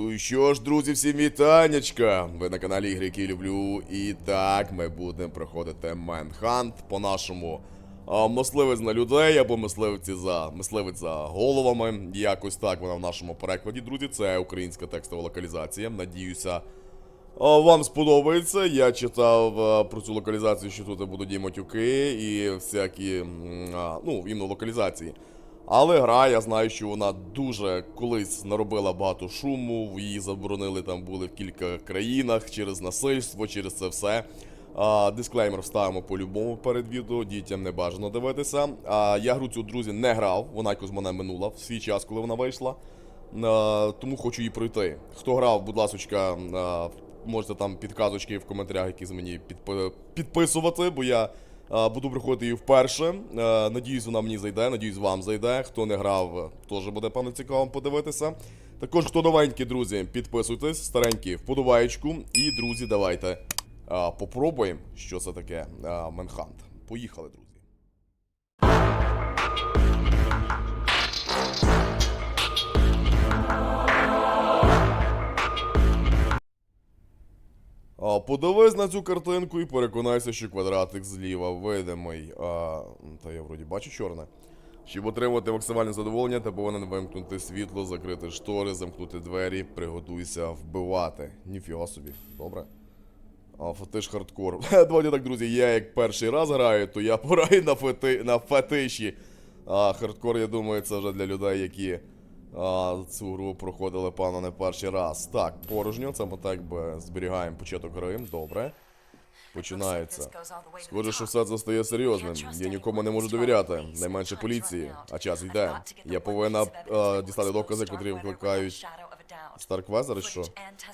Ну і що ж, друзі, всім вітанечка! Ви на каналі Ігри, які люблю. І так, ми будемо проходити Манхант по-нашому. Мисливець на людей або мисливці за мисливець за головами. Якось так вона в нашому перекладі, друзі. Це українська текстова локалізація. Надіюся, вам сподобається. Я читав про цю локалізацію, що тут будуть і матюки, і всякі, ну, іменно локалізації. Але гра, я знаю, що вона дуже колись наробила багато шуму, її заборонили там були в кілька країнах через насильство, через це все. А, дисклеймер вставимо по-любому перед відео, дітям не бажано дивитися. А, я гру цю, друзі, не грав, вона якось мене минула в свій час, коли вона вийшла. А, тому хочу її пройти. Хто грав, будь ласочка, можете там підказочки в коментарях, якісь мені підпи- підписувати, бо я буду приходити її вперше. Е, Надіюсь, вона мені зайде, надіюсь, вам зайде. Хто не грав, теж буде певно цікаво подивитися. Також, хто новенький, друзі, підписуйтесь, старенькі, вподобаєчку. І, друзі, давайте а, попробуємо, що це таке Менхант. Поїхали, друзі. Подивись на цю картинку і переконайся, що квадратик зліва видимий. А, та я вроді бачу чорне. Щоб отримати максимальне задоволення, ти повинен вимкнути світло, закрити штори, замкнути двері, приготуйся вбивати. Ніфіга собі, добре. А, фетиш хардкор. Давайте так, друзі, я як перший раз граю, то я пограю на, фети... на фетиші. А хардкор, я думаю, це вже для людей, які а, цю гру проходили, певно, не перший раз. Так, порожньо, це ми так би зберігаємо початок гри. Добре. Починається. Схоже, що все це стає серйозним. Я нікому не можу довіряти, найменше поліції. А час йде. Я повинна е, дістати докази, котрі викликають Старквест, зараз що?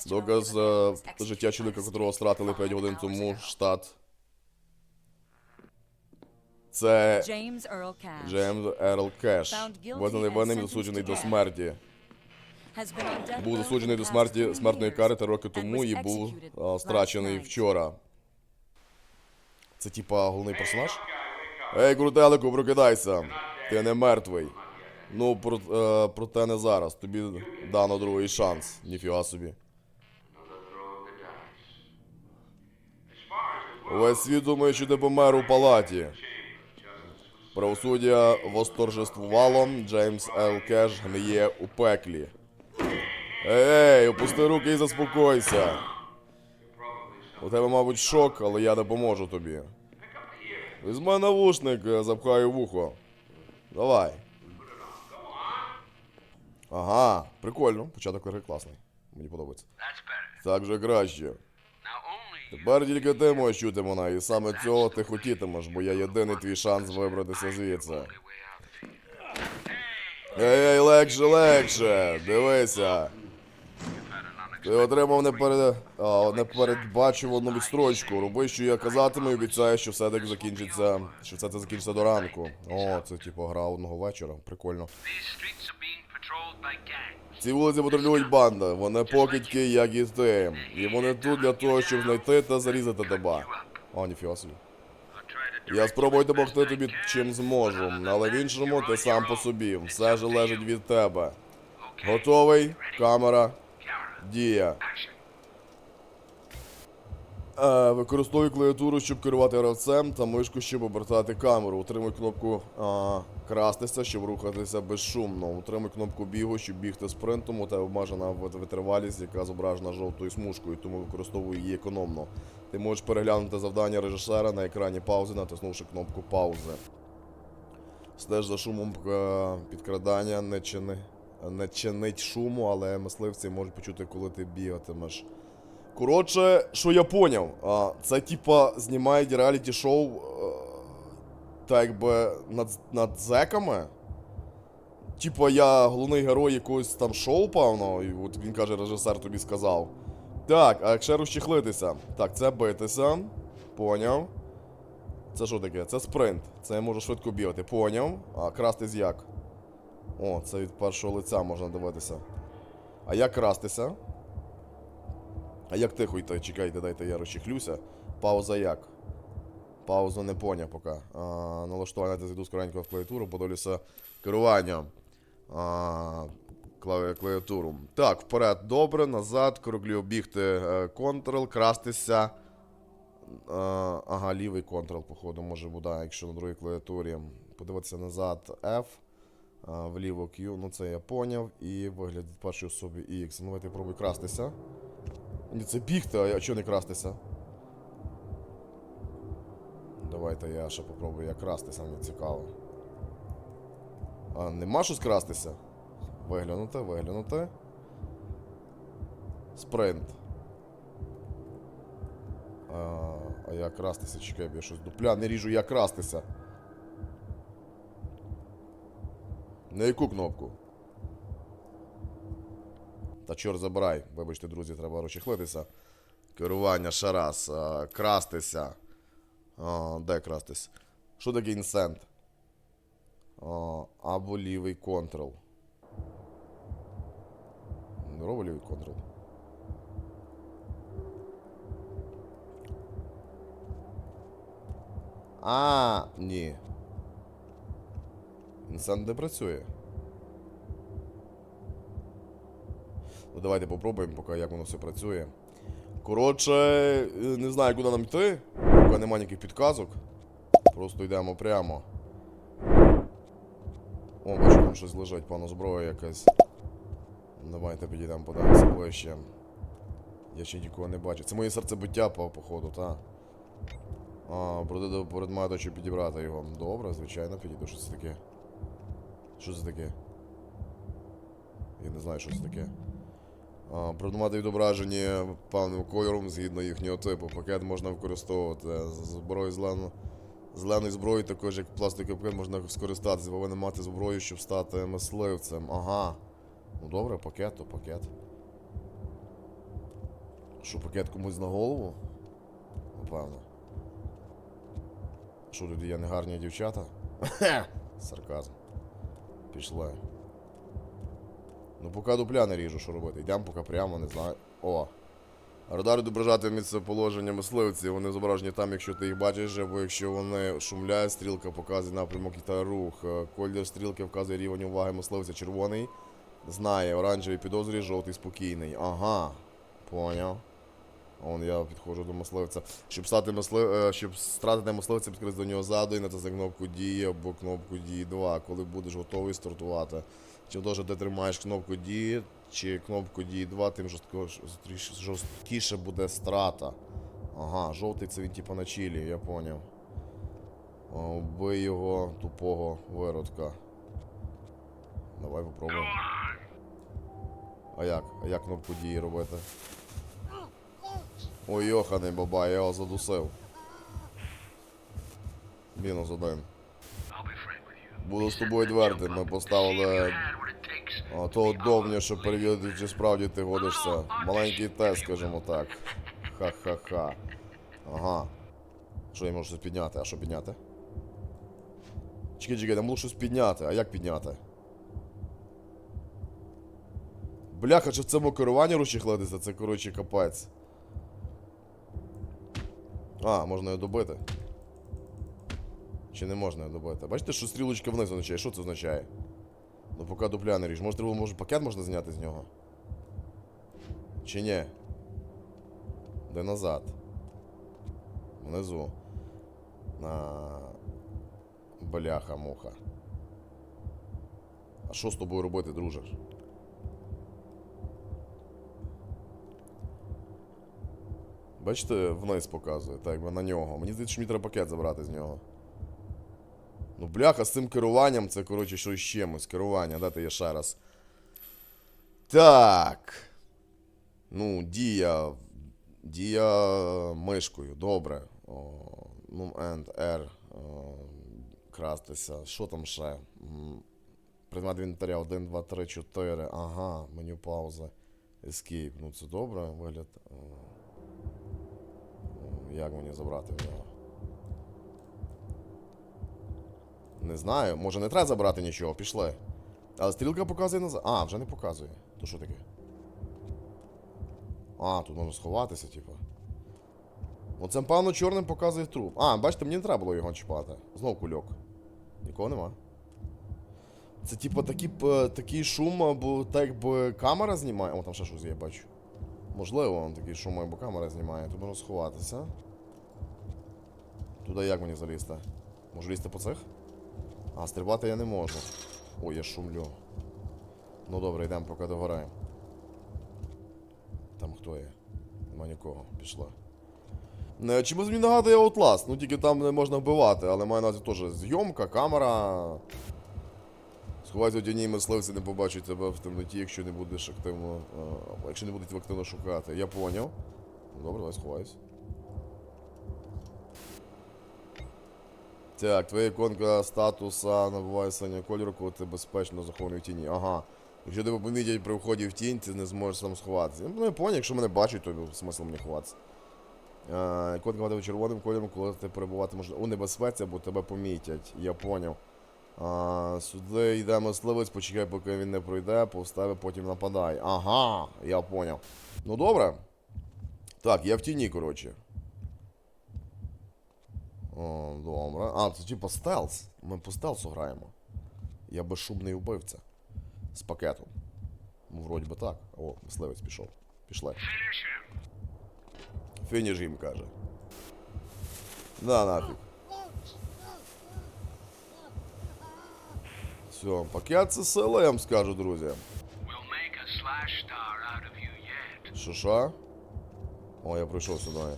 Доказ е, життя чоловіка, котрого стратили 5 годин тому, штат. Це Джеймс Ерл Кеш. Визнаний винним і засуджений до смерті. Був засуджений до смерті смертної кари три роки тому і був а, страчений вчора. Це типа головний персонаж? Ей, крутелику, прокидайся. Ти не мертвий. Ну, про, е, проте не зараз. Тобі дано другий шанс. Ніфіга собі. Весь світ думає, що ти помер у палаті. Правосуддя восторжествувало, Джеймс Л. Кеш гниє у пеклі. Ей, опусти руки і заспокойся. У тебе, мабуть, шок, але я допоможу тобі. Візьми навушник, е, запхаю вухо. Давай. Ага, прикольно. Початок класний. Мені подобається. Так же краще. Тепер тільки ти можеш чути мене, і саме цього ти хотітимеш, бо я єдиний твій шанс вибратися звідси. Ей, ей, легше, легше. Дивися. Ти отримав неперед... а, непередбачувану відстрочку. Роби, що я казатиму, і обіцяю, що все так закінчиться. Що все це закінчиться до ранку. О, це типу гра одного вечора. Прикольно. Ці вулиці патрулюють банда. Вони покидьки, як і ти. І вони тут для того, щоб знайти та зарізати тебе. О, ніфіга собі. Я спробую допомогти тобі чим зможу, але в іншому ти сам по собі. Все ж лежить від тебе. Готовий? Камера. Дія. Е, використовуй клавіатуру, щоб керувати гравцем, та мишку, щоб обертати камеру. Утримуй кнопку а, крастися, щоб рухатися безшумно. Утримуй кнопку бігу, щоб бігти спринтом. Тебе обмежена витривалість, яка зображена жовтою смужкою, тому використовуй її економно. Ти можеш переглянути завдання режисера на екрані паузи, натиснувши кнопку паузи. Стеж за шумом е, підкрадання, не чини. Не чинить шуму, але мисливці можуть почути, коли ти бігатимеш. Коротше, що я поняв, це типа знімають реаліті шоу е, так якби над, над зеками. Типа я головний герой якогось там шоу, певно, і от він каже, режисер тобі сказав. Так, а якщо розчехлитися? Так, це битися. Поняв. Це що таке? Це спринт. Це я можу швидко бігати. Поняв. А крастись як? О, це від першого лиця можна дивитися. А як крастися? А як тихо йти? Чекайте, дайте я розчехлюся. Пауза як? Паузу не поняв поки. А, налаштування я зайду скоренько в клавіатуру, подивлюся керування. А, клавіатуру. Так, вперед, добре, назад, круглі обігти, е, контрол, крастися. Е, ага, лівий контрол, походу, може буде, якщо на другій клавіатурі. Подивитися назад F, е, вліво Q, ну це я поняв. І вигляд в першій особі X. Ну, давайте пробуй крастися. Ні, це бігти, а чого не крастися? Давайте я ще попробую як крастися, мені цікаво. А, нема що скрастися? Виглянути, виглянути. Спринт. А, а як крастися? Чекай, я щось дупля не ріжу, як крастися. На яку кнопку? Та чорт забирай. Вибачте, друзі, треба розчехлитися. Керування ще раз. А, крастися. А, де крастись? Що таке інсент? А, або лівий контрол. Здорово лівий контрол. А, ні. Інсент не працює. Давайте попробуємо, поки як воно все працює. Коротше, е, не знаю, куди нам йти. Поки немає ніяких підказок. Просто йдемо прямо. О, бачу, там щось лежить, пану зброя якась. Давайте підійдемо подивимося ближче. Я ще нікого не бачу. Це моє серцебиття, по- походу, та. А, до предмету, щоб підібрати його. Добре, звичайно, підійду. Що це таке? Що це таке? Я не знаю, що це таке. А, предмети відображені певним кольором згідно їхнього типу. Пакет можна використовувати. Зброю зелену. Зеленої зброї, також як пластиковий пакет, можна скористатися. Повинен мати зброю, щоб стати мисливцем. Ага. Ну добре, пакет, то пакет. Що, пакет комусь на голову? Напевно. Що тут є негарні дівчата? Сарказм. Пішли. Ну, поки дупля не ріжу, що робити. Йдемо поки прямо, не знаю. О. Радар відображати місцеположення мисливців. Вони зображені там, якщо ти їх бачиш, або якщо вони шумляють, стрілка показує напрямок та рух. Е, Колір стрілки вказує рівень уваги мисливця. Червоний знає, оранжевий підозрює, жовтий спокійний. Ага. Поняв. Он я підходжу до мисливця. Щоб стати мислив... е, щоб стратити мисливця, підкрити до нього ззаду і натисни кнопку дії або кнопку дії 2, коли будеш готовий стартувати. Чим довше ти тримаєш кнопку дії чи кнопку дії 2, тим жорсткіше- буде страта. Ага, жовтий це він типа на чилі, я поняв. О, Вбий його тупого виродка. Давай попробуємо. А як? А як кнопку дії робити? Ой, йоханий баба, я його задусив. Мінус один. Буду з тобою відвертим, ми поставили А, того довня, щоб перевірити, чи справді ти годишся. Маленький тест, скажімо так. Ха-ха-ха. Ага. Що я можу щось підняти? А що підняти? Чекай, чекай, там було щось підняти. А як підняти? Бляха, чи в цьому керуванні розчехлитися? Це, коротше, капець. А, можна його добити. Чи не можна його добити? Бачите, що стрілочка вниз означає? Що це означає? Ну поки дупля не ріж. Може, може пакет можна зняти з нього? Чи ні? Де назад? Внизу. На. Бляха, муха. А що з тобою робити, друже? Бачите, вниз показує, так, якби на нього. Мені здається, що мені треба пакет забрати з нього. Ну, бляха, з цим керуванням це, коротше, щось чимось. Керування, дайте я ще раз. Так. Ну, дія. Дія мишкою, добре. О, ну, End, R. О, крастися. Що там ще? Предмет інвентаря 1, 2, 3, 4. Ага, меню пауза. Escape. Ну, це добре, вигляд. Як мені забрати в нього? Не знаю, може не треба забрати нічого, пішли. Але стрілка показує назад. А, вже не показує. То що таке? А, тут можна сховатися, типу. Оце, певно, чорним показує труп. А, бачите, мені не треба було його чіпати. Знов кульок. Нікого нема. Це типу такі, п- такий шум, або так якби камера знімає. О, там ще щось є, бачу. Можливо, он такий шум, або камера знімає. Тут можна сховатися. Туди як мені залізти? Можу лізти по цих? А, стрибати я не можу. Ой, я шумлю. Ну добре, йдемо поки догораємо. Там хто є? Нема нікого, пішла. Чимось мені нагадує Outlast, ну тільки там не можна вбивати, але на увазі теж зйомка, камера. Сховайся у мисливці не побачать тебе в темноті, якщо не будеш активно. е, якщо не будуть активно шукати. Я поняв. Ну, Добре, давай сховайся. Так, твоя іконка статуса набуває синього кольору, коли ти безпечно захований в тіні. Ага. Якщо тебе помітять при вході в тінь, ти не зможеш сам сховатися. Ну, я поняв, якщо мене бачать, то смисл мені ховатися. Е, Іконка має червоним кольором, коли ти перебуватимеш у небезпеці або тебе помітять. Я поняв. А, сюди йде мисливець, почекай, поки він не пройде, повстави, потім нападай. Ага, я поняв. Ну добре. Так, я в тіні, коротше. О, добре. А, це типа стелс. Ми по стелсу граємо. Я безшумний вбивця. З пакетом. Ну, вроді би так. О, мисливець пішов. Пішли. Фініш їм каже. На нафіг. Все, пакет це сила, я вам скажу, друзі. We'll make a slash star out of you yet. Що що? О, я прийшов сюди.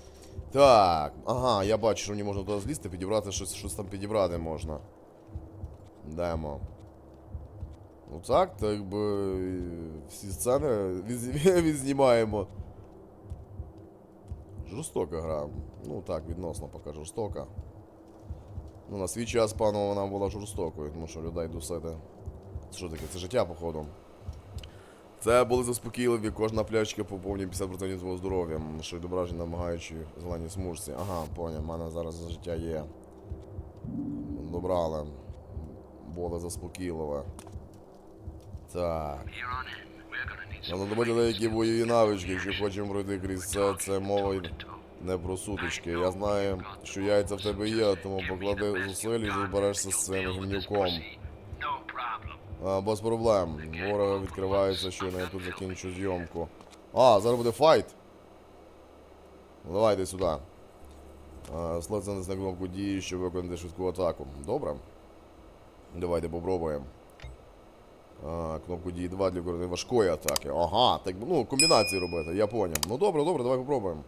Так, ага, я бачу, що мені можна туди злізти, підібрати щось, щось там підібрати можна. Демо. Ну так, так якби і всі сцени відз- відзнімаємо. Жорстока гра. Ну так, відносно поки жорстока. Ну, на свій час, пану, вона була жорстокою, тому що людей дусити. Це що таке? Це життя, походу. Це були заспокійливі, кожна плячка поповнює 50% твого здоров'я, що відображення намагаючи зеленій смужці. Ага, поняв, в мене зараз за життя є. Добрали. Було заспокійливе. Так. Some Знадобиться деякі бойові навички, якщо хочемо пройти крізь це, це мова не про сутички. Я знаю, що яйця в тебе є, тому поклади зусиль і зберешся з цим гімнюком. А, без проблем. Ворога відкривається, щойно я тут закінчу зйомку. А, зараз буде файт. Ну, давай йди сюди. Слухайте на кнопку дії, щоб виконати швидку атаку. Добре. Давайте попробуємо. Кнопку дії 2 для важкої атаки. Ага, так ну, комбінації робити, я поняв. Ну добре, добре, давай попробуємо.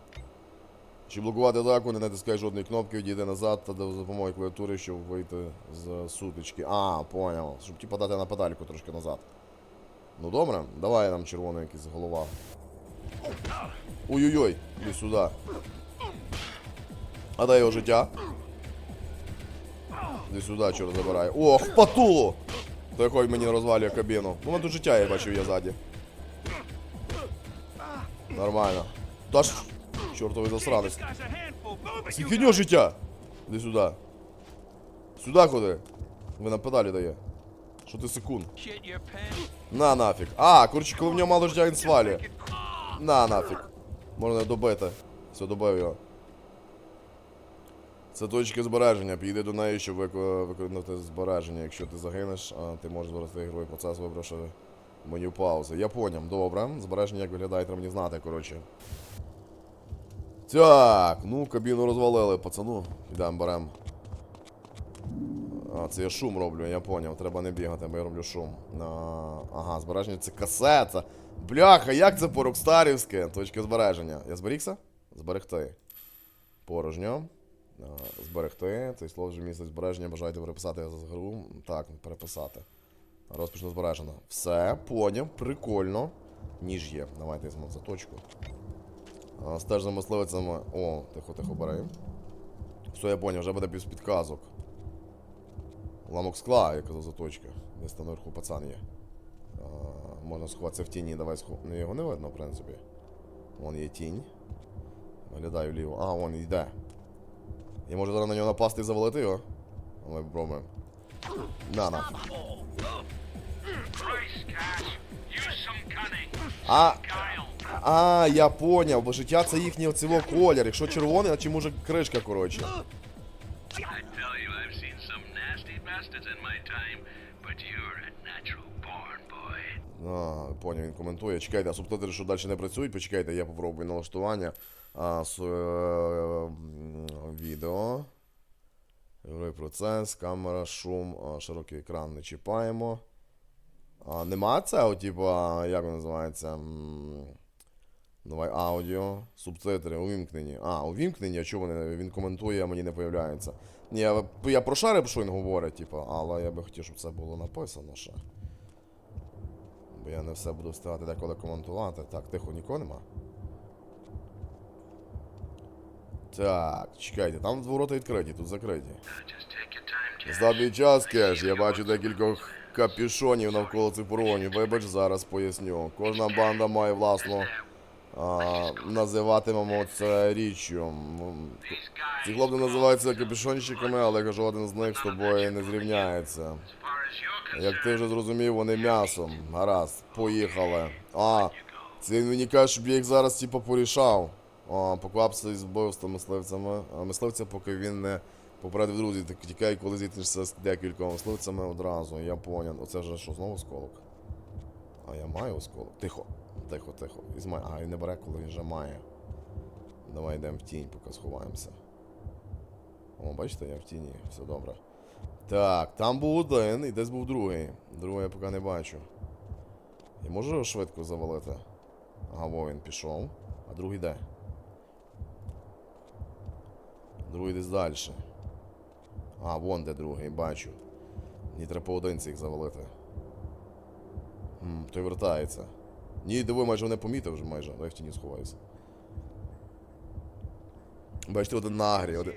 Щоб блокувати атаку, не натискай жодної кнопки, відійди назад та за допомогою клавіатури, щоб вийти з сутички. А, поняв. Щоб типа дати на педальку трошки назад. Ну добре, давай нам червоний якийсь голова. Ой-ой-ой, іди сюди. А дай його життя. Іди сюди, чорт забирай. Ох, патулу! Той хоч мені розвалює кабіну. Ну, тут життя я бачив я ззаді. Нормально. Та ж, чортовий засранець. Скільки життя? Іди сюди. Сюди куди? Ви на педалі дає. Що ти секунд? На нафіг. А, коротше, коли в нього мало життя, він свалює. На нафіг. Можна добити. Все, добив його. Це точка збереження. Підійди до неї, щоб вико- виконати збереження. Якщо ти загинеш, а, ти можеш зберегти ігровий процес, вибравши меню паузи. Я поняв, добре. Збереження як виглядає, треба мені знати, коротше. Так, ну кабіну розвалили, пацану. Йдемо, берем. А, це я шум роблю, я поняв. Треба не бігати, бо я роблю шум. А, ага, збереження це касета. Бляха, як це по-рокстарівськи? Точка збереження. Я зберігся? Зберегти. Порожньо. А, зберегти. Цей слово вже містить збереження. Бажаєте переписати за гру. Так, переписати. Розпочну збережено. Все, поняв, прикольно. Ніж є. Давайте візьмемо заточку. Стеж за мисливицями. О, тихо, тихо, бери. Все, я поняв, вже буде без підказок. Ламок скла, я казав, заточка. Десь там наверху пацан є. А, можна сховатися в тіні, давай схов... Ну, його не видно, в принципі. Вон є тінь. Виглядаю вліво. А, вон йде. Я можу зараз на нього напасти і завалити його. Давай попробуємо. На, cunning. А. а, я поняв, бо життя це їхній оцього колір. Якщо червоний, значить може кришка, коротше. А, поняв, він коментує. Чекайте, а субтитри, що далі не працюють, почекайте, я попробую налаштування. А, с, е, відео. Ігровий процес, камера, шум, а, широкий екран не чіпаємо. А, нема цього, типа, як воно називається? Давай аудіо, субтитри, увімкнені. А, увімкнені, а чого? Він коментує, а мені не появляється. Ні, я, я прошарив, що він говорить, типа, але я би хотів, щоб це було написано ще. Бо я не все буду встигати деколи коментувати. Так, тихо, нікого нема. Так, чекайте, там ворота відкриті, тут закриті. Здатний час, кеш, я бачу декількох капюшонів навколо цих фургонів. Вибач, зараз поясню. Кожна банда має власну. А, називатимемо це річчю. Ці хлопці називаються капюшонщиками, але жоден з них з тобою не зрівняється. Як ти вже зрозумів, вони м'ясом. Гаразд, поїхали. А, це він мені каже, щоб я їх зараз типу порішав. А, поквапся із вбивством мисливцями. А мисливця, поки він не попередив друзів, так тікай, коли зіткнешся з декількома мисливцями одразу. Я поняв. Оце вже що, знову осколок? А я маю осколок. Тихо, тихо, тихо. Візьмай. А, він не бере, коли він вже має. Давай йдемо в тінь, поки сховаємося. О, бачите, я в тіні, все добре. Так, там був один і десь був другий. Другого я поки не бачу. Я можу його швидко завалити? Ага, во він пішов. А другий де? Другий десь далі. А, вон де другий, бачу. Мені треба поодинці їх завалити. Хм, той вертається. Ні, диви, майже не помітив вже майже. Давай в тіні сховаюся. Бачите, один нагрі, один.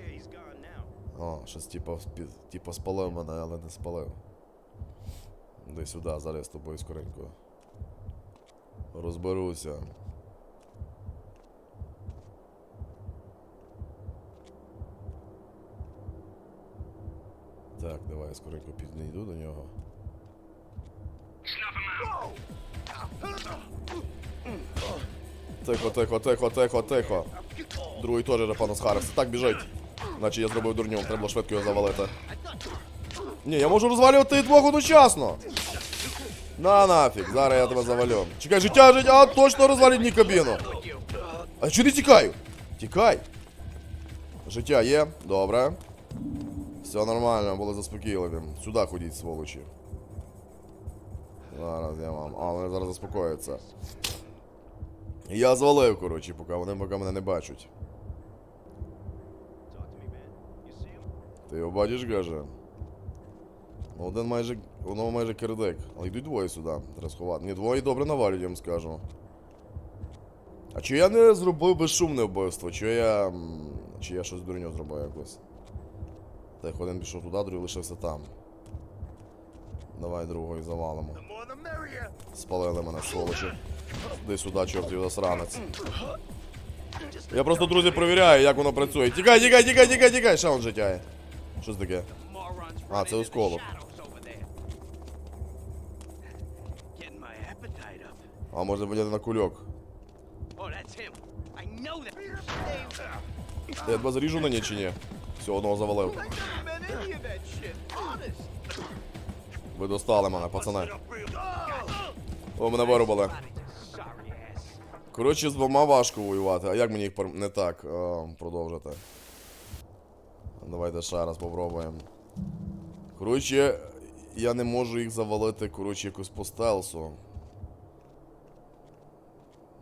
О, щось типа, типа спалив мене, але не спалив. Дай сюди, зараз я з тобою скоренько. Розберуся. Так, давай я скоренько підійду до нього. Тихо, тихо, тихо, тихо, тихо. Другий теж репано схарився. Так біжить. Наче я зробив дурню, треба було швидко його завалити. Ні, я можу розвалювати і двох одночасно. На нафіг, зараз я тебе завалю. Чекай, життя, життя, а, точно розвалить мені кабіну. А чого не тікаю? Тікай. Життя є, добре. Все нормально, були заспокійливі. Сюди ходіть, сволочі. Зараз я вам. А, вони зараз заспокояться. Я звалив, коротше, поки вони поки мене не бачать. Ти його бачиш, каже? Ну, один майже. Воно майже кирдик. Але йдуть двоє сюди. Треба сховати. Ні, двоє добре навалюють, я вам скажу. А чи я не зробив безшумне вбивство? Чи я. Чи я щось дурню зробив якось? Так, один пішов туди, другий лишився там. Давай другого і завалимо. Спалили мене, сволочі. Іди сюди, чортів засранець. Я просто, друзі, перевіряю, як воно працює. Тікай, тікай, тікай, тікай, тікай, ще он життя. Що це таке? А, це осколок. А може бути на кульок. Я тебе заріжу на ній чи ні? Все, одного завалив. Ви достали мене, пацани. О, мене вирубали. Коротше, з двома важко воювати. А як мені їх пер- не так а, продовжити? Давайте ще раз попробуємо. Коротше, я не можу їх завалити, коротше, якось по стелсу.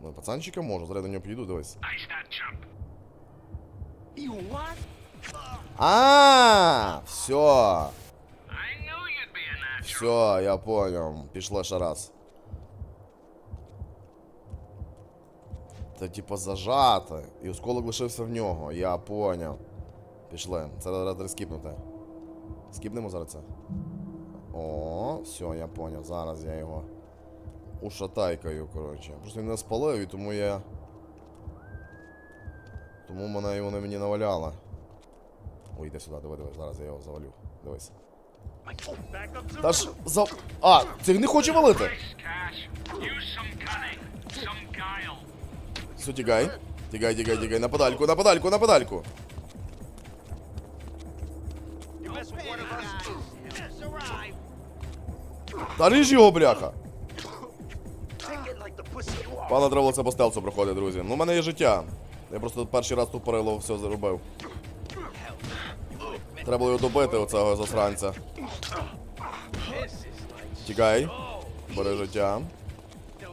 Ну, пацанчика можу, зараз до нього підійду, дивись. А, все, все, я понял. Пішли ще раз. Це типа зажати. І осколок лишився в нього. Я поняв. Пішли. Це треба треба скіпнути. Скіпнемо зараз це. О, все, я поняв. Зараз я його ушатайкаю, коротше. Просто він не спалив, і тому я. Тому мене його не мені наваляло. Ой, йди сюди, диви, диви, зараз я його завалю. Дивись. Та ж за. А, це він не хоче валити. Все, тікай. Тікай, тікай, тікай. На подальку, на подальку, на подальку. Та ріж його, бляха. Пане треба по стелсу проходить, друзі. Ну, в мене є життя. Я просто перший раз тупорило все зробив. Треба було його добити, оцього засранця. Тікай. Бери життя.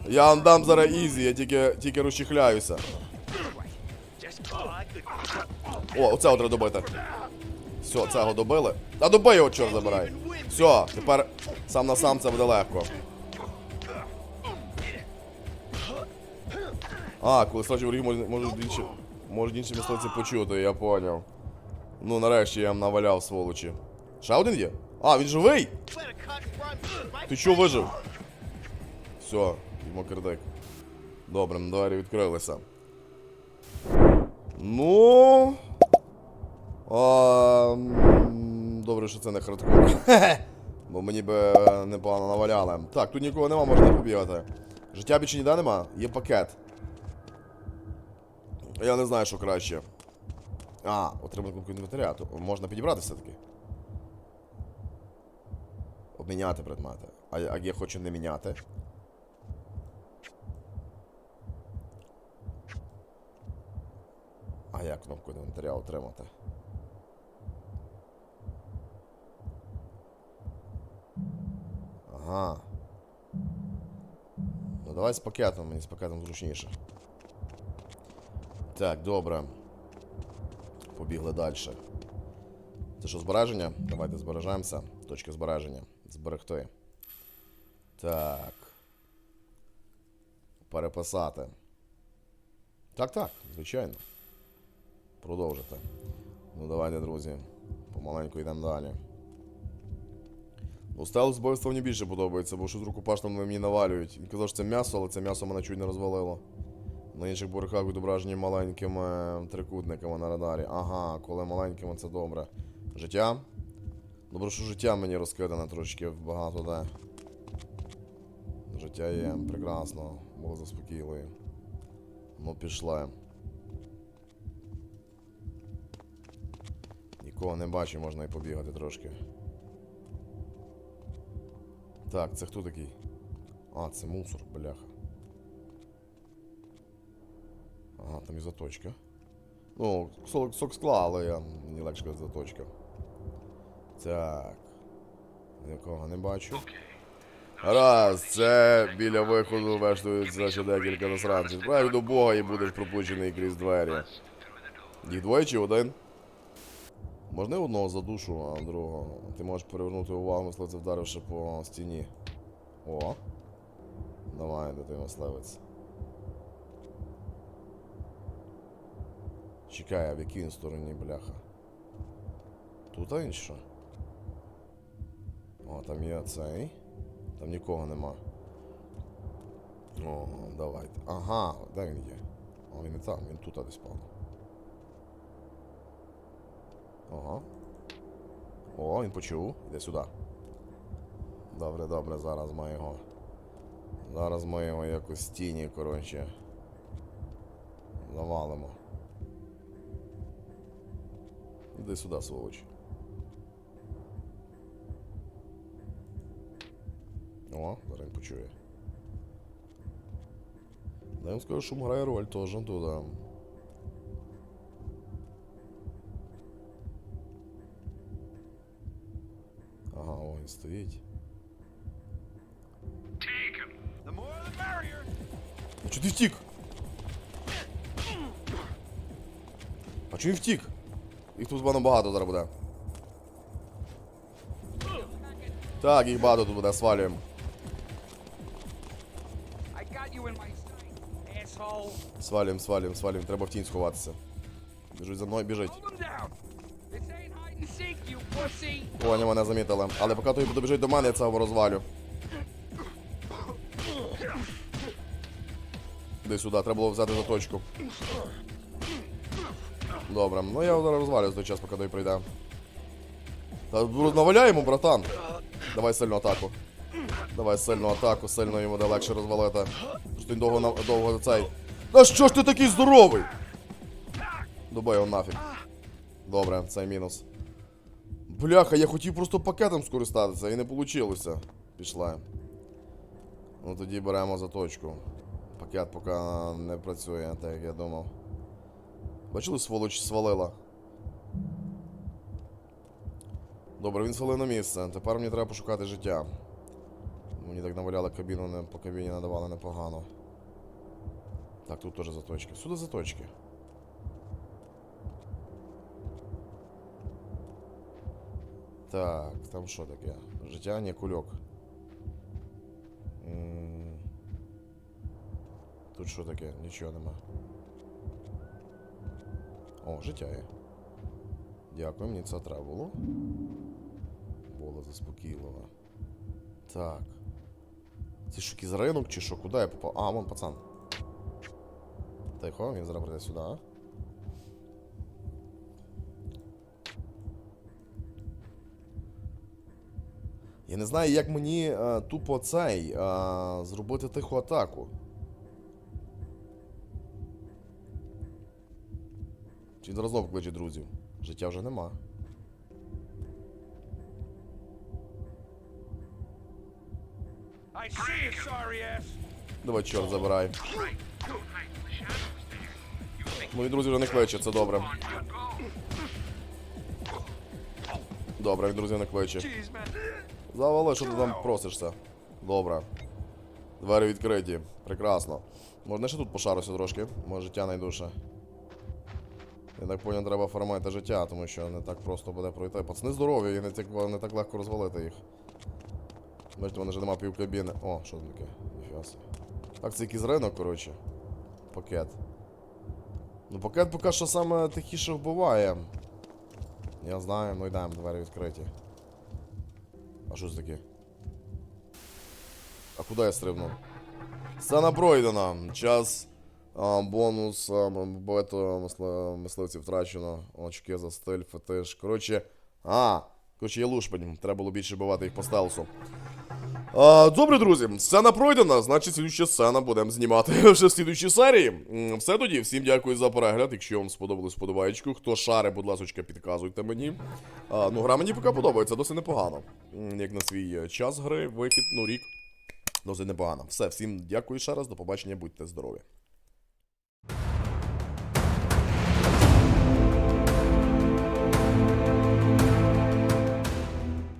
Я вам дам зараз ізі, я тільки, тільки розчихляюся. О, оцього треба добити. Все, цього добили. А добий його, чорт забирай. Все, тепер сам на сам це буде легко. А, коли страчі ворогів можуть, інші, можуть інші мисливці почути, я поняв. Ну, нарешті я вам наваляв, сволочі. Ще один є? А, він живий! Ти що вижив? Все, йому кирдик. Добре, ну, двері відкрилися. Ну. А, добре, що це не хардкор. Бо мені би е, непогано наваляли. Так, тут нікого нема, можна побігати. Життя більше ніде нема, є пакет. Я не знаю, що краще. А, отримати кнопку інвентаря. То можна підібрати все-таки. Обміняти предмети. А, а я хочу не міняти. А як кнопку інвентаря отримати? Ага. Ну давай з пакетом, мені з пакетом зручніше. Так, добре. Побігли далі. Це що, збереження? Давайте збережемося. Точка збереження. Зберегти. Так. Переписати. Так, так, звичайно. Продовжити. Ну давайте, друзі. Помаленьку йдемо далі. Ну, стелс вбивство мені більше подобається, бо щось рукопаш там мені навалюють. Він казав, що це м'ясо, але це м'ясо мене чуть не розвалило. На інших бурках відображені маленькими трикутниками на радарі. Ага, коли маленькими, це добре. Життя? Добре, що життя мені розкидане трошки багато де. Життя є, прекрасно, було заспокійливо. Ну, пішли. Нікого не бачу, можна і побігати трошки. Так, це хто такий? А, це мусор, бляха. Ага, там і заточка. Ну, сок, сок скла, але я мені легше заточка. Так. Нікого не бачу. Раз, це біля виходу вештуються ще декілька засранців. Справді до Бога і будеш пропущений крізь двері. Їх двоє чи один? Можна одного за душу, а другого. Ти можеш перевернути увагу мисливця, вдаривши по стіні. О. Давай, де ти мисливець. Чекай, а в якій він стороні, бляха? Тут що? О, там є цей. Там нікого нема. О, давайте. Ага, де він є? О, він не там, він тут десь пав. Ага. О, він почув. Іде сюди. Добре, добре, зараз ми його. Зараз ми його якось тіні, коротше. Завалимо. Іди сюди, сволоч. О, зараз він почує. Да, я вам скажу, шум грає роль теж туди. Ага, о, він стоїть. Take him. The more the merrier. А чого ти втік? А чого він втік? Їх тут багато багато зараз буде. Так, їх багато тут буде, свалюємо. Свалюємо, свалюємо, свалюємо. Треба в тінь сховатися. Біжуть за мною, біжить. О, вони мене замітили. Але поки той буде біжить до мене, я цього розвалю. Іди сюди, треба було взяти заточку. Добре, ну я зараз розвалю за той час, поки той прийде. Та наваляємо, братан. Давай сильну атаку. Давай сильну атаку, сильно йому де легше розвалити. Він довго довго цей. Та що ж ти такий здоровий? Добай його нафіг. Добре, це мінус. Бляха, я хотів просто пакетом скористатися і не вийшло. Пішла. Ну тоді беремо заточку. Пакет поки не працює, так як я думав. Бачили, сволоч свалила. Добре, він свалив на місце. Тепер мені треба пошукати життя. Мені так наваляли кабіну, не, по кабіні надавали непогано. Так, тут теж заточки. Всюди заточки. Так, там що таке? Життя, ні, кульок. Тут що таке? Нічого нема. О, життя є. Дякую, мені це треба було. Було заспокійливо. Так. Це що, якийсь ринок чи що? Куди я попав? А, вон пацан. Тихо, він зараз прийде сюди. Я не знаю, як мені е, тупо цей е, зробити тиху атаку. Зараз кличе друзів? Життя вже нема. Давай, чорт, забирай. Мої друзі вже не кличе, це добре. Добре, як друзі не кличе. Завали, що ти там просишся. Добре. Двері відкриті. Прекрасно. Можна ще тут пошаруся трошки, може життя найду ще. Я так поняв, треба фармити життя, тому що не так просто буде пройти. Пацани здорові, і не так, не так легко розвалити їх. Бачите, вони вже нема півкабіни. О, що таке? Собі. Так, це якийсь ринок, коротше. Пакет. Ну, пакет поки що саме тихіше вбиває. Я знаю, ну йдемо, двері відкриті. А що це таке? А куди я стрибнув? Сцена пройдена. Час. Бонус. А, бето мисливців втрачено. Очки за стиль, фетиш. Коротше. А, коротше, є лушпань. Треба було більше бивати їх по стелсу. А, добре, друзі, сцена пройдена, значить, слідуща сцена будемо знімати вже в слідущій серії. Все тоді, всім дякую за перегляд. Якщо вам сподобалось подобаєчку, хто шари, будь ласка, підказуйте мені. А, ну, гра мені поки подобається, досить непогано. Як на свій е, час гри, вихід, ну рік. Досить непогано. Все, всім дякую ще раз, до побачення, будьте здорові.